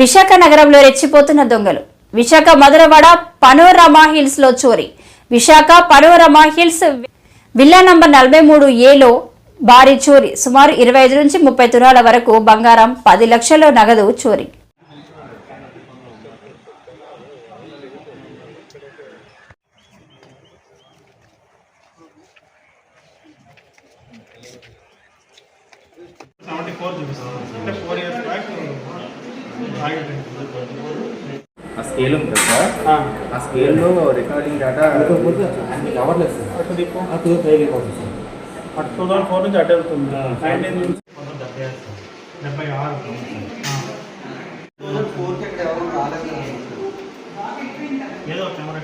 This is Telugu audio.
విశాఖ నగరంలో రెచ్చిపోతున్న దొంగలు. విశాఖ మధురవాడ పనోరమా హిల్స్లో చోరీ. Visakha panorama hills villa number నలభై మూడు ఏలో భారీ చోరీ. సుమారు ఇరవై ఐదు నుంచి ముప్పై తులాల వరకు బంగారం పది లక్షల నగదు చోరీ. సెవెంటీ ఫోర్ చూపిస్తాను. అంటే ఫోర్ ఇయర్స్ ఆ స్కేల్ ఉంది సార్? ఆ. స్కేల్లో రికార్డింగ్ డేటా అవ్వట్లేదు సార్ అటు దిక్కు. అటు టూ థౌసండ్ ఫోర్ నుంచి అటు వెళ్తుంది. నైన్టీన్ నుంచి. డెబ్బై ఆరు ఏదో కెమెరా